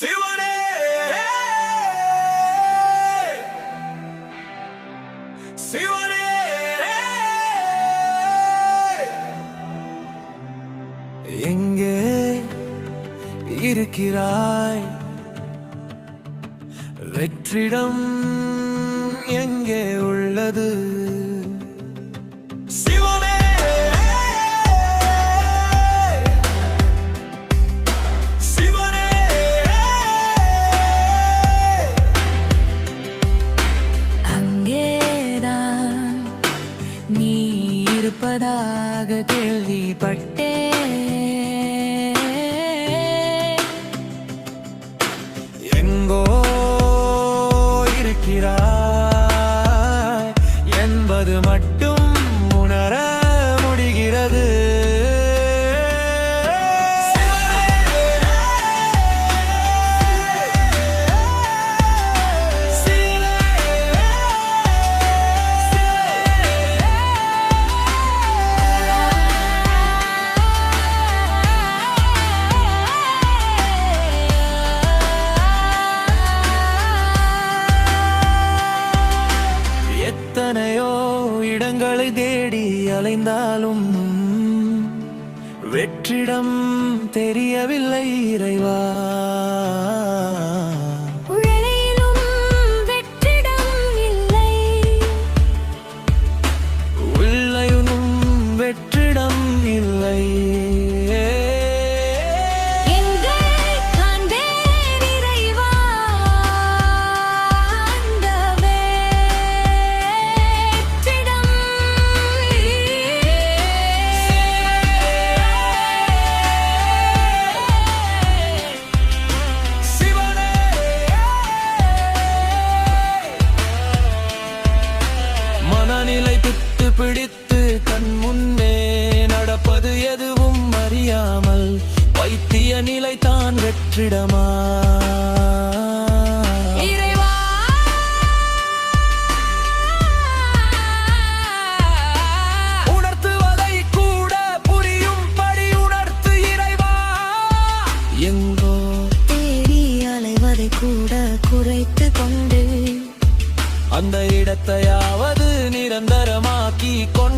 சிவனே! சிவனே! எங்கே இருக்கிறாய்? வெற்றிடம் எங்கே உள்ளது? நீ இருப்பதாக கேள்விப்பட்டே எங்கோ இருக்கிறாய் என்பது மட்டும் இடங்களை தேடி அலைந்தாலும் வெற்றிடம் தெரியவில்லை இறைவா. பிடித்து கண் முன்னே நடப்பது எதுவும் அறியாமல் வைத்திய நிலை தான் வெற்றிடமா? கூட குறைத்து கொண்டு அந்த இடத்தையாவது நிரந்தரமாக்கி y con